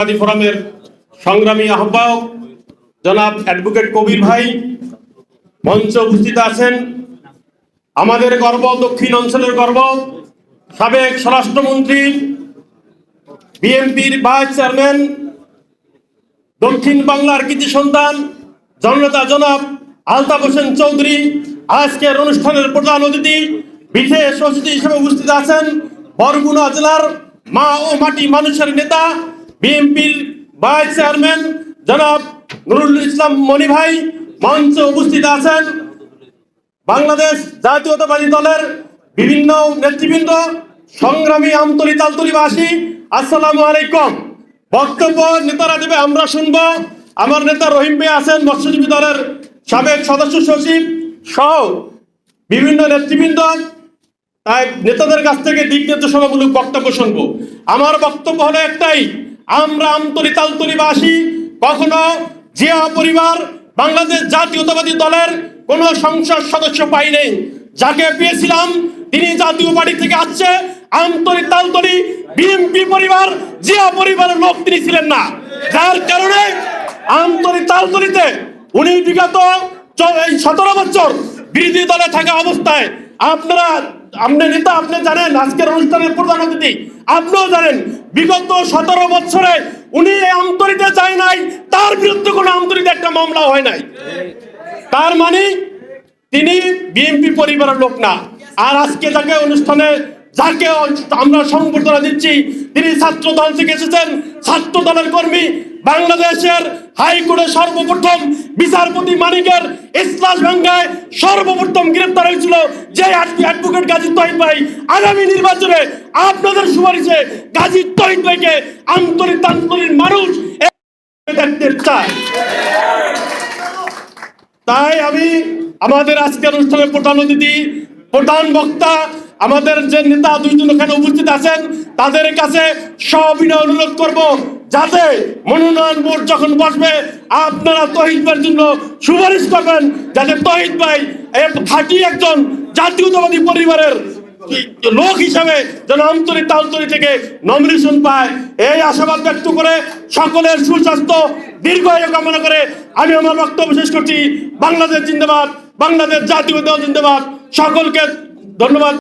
বাদী ফোরামের সংগ্রামী আহ্বায়ক জনাব অ্যাডভোকেট কবির ভাই, মঞ্চে উপস্থিত আছেন আমাদের গর্ব, দক্ষিণ অঞ্চলের গর্ব, সাবেক স্বরাষ্ট্রমন্ত্রী, বিএনপির ভাইস চেয়ারম্যান, দক্ষিণ বাংলার কৃতি সন্তান, জননেতা জনাব আলতাফ হোসেন চৌধুরী, আজকের অনুষ্ঠানের প্রধান অতিথি, বিশেষ অতিথি হিসেবে উপস্থিত আছেন বরগুনা জেলার মা ও মাটি মানুষের নেতা বিএনপির ভাইস চেয়ারম্যান জনাব নুরুল ইসলাম মনি ভাই, মঞ্চে উপস্থিত আছেন বাংলাদেশ জাতীয়তাবাদী দলের বিভিন্ন নেতৃবৃন্দ, সংগ্রামী আমতলি তালতলিবাসী, আসসালামু আলাইকুম। বক্তব্য নেতারা দেবে, আমরা শুনব। আমার নেতা রহিম ভাই আছেন, মৎস্যজীবী দলের সাবেক সদস্য সচিব সহ বিভিন্ন নেতৃবৃন্দ। তাই নেতাদের কাছ থেকে দিক নির্দেশনামূলক বক্তব্য শুনব। আমার বক্তব্য হলো একটাই আমরা আমতলি তালতলিবাসী কখনো জিয়া পরিবার, বাংলাদেশ জাতীয়তাবাদী দলের কোন সংসদ সদস্য পাই নেই। যাকে পেয়েছিলাম, তিনি জাতীয় পার্টি থেকে আসছে আমতলি তালতলি বিএনপি পরিবার, জিয়া পরিবারের লোক তিনি ছিলেন না। যার কারণে আমতলি তালতলিতে উনি বিগত সতেরো বছর বিরোধী দলে থাকা অবস্থায়, আপনারা, আপনি নেতা, আপনি জানেন, আজকের অনুষ্ঠানের প্রধান অতিথি আপনিও জানেন, বিগত সতেরো বছরে উনি এই আমতরিতে চায় নাই, তার বিরুদ্ধে কোনো আমতরিতে একটা মামলা হয় নাই। তার মানে তিনি বিএনপি পরিবারের লোক না। আর আজকে যাকে অনুষ্ঠানে, যাকে আমরা সংবর্ধনা দিচ্ছি, তিনি ছাত্র দল থেকে এসেছেন ছাত্র দলের কর্মী, বাংলাদেশের হাইকোর্টের সর্বপ্রথম বিচারপতি মানিকের ইসলাস ভাঙ্গায় সর্বপ্রথম গ্রেপ্তার হয়েছিল যে অ্যাডভোকেট গাজী তহিদ ভাই। আগামী নির্বাচনে আপনাদের সুপারিশে গাজী তহিদ ভাইকে আন্তরিক আন্তরিক মানুষ তাই আমি আমাদের আজকের অনুষ্ঠানে প্রধান অতিথি, প্রধান বক্তা, আমাদের যে নেতা দুইজন এখানে উপস্থিত আছেন, তাদের কাছে সবিনয় অনুরোধ করব যাতে মনোনয়ন বোর্ড যখন বসবে, আপনারা তহিদ ভাইয়ের জন্য সুপারিশ করবেন, যাতে তহিদ ভাই খাঁটি একজন জাতীয়তাবাদী পরিবারের লোক হিসাবে যেন অন্তরী তান্তরি থেকে নমিনেশন পায়, এই আশাবাদ ব্যক্ত করে সকলের সুস্বাস্থ্য দীর্ঘায়ু কামনা করে আমি আমার বক্তব্য শেষ করছি। বাংলাদেশ জিন্দাবাদ, বাংলাদেশ জাতীয় দল জিন্দাবাদ। সকলকে ধন্যবাদ।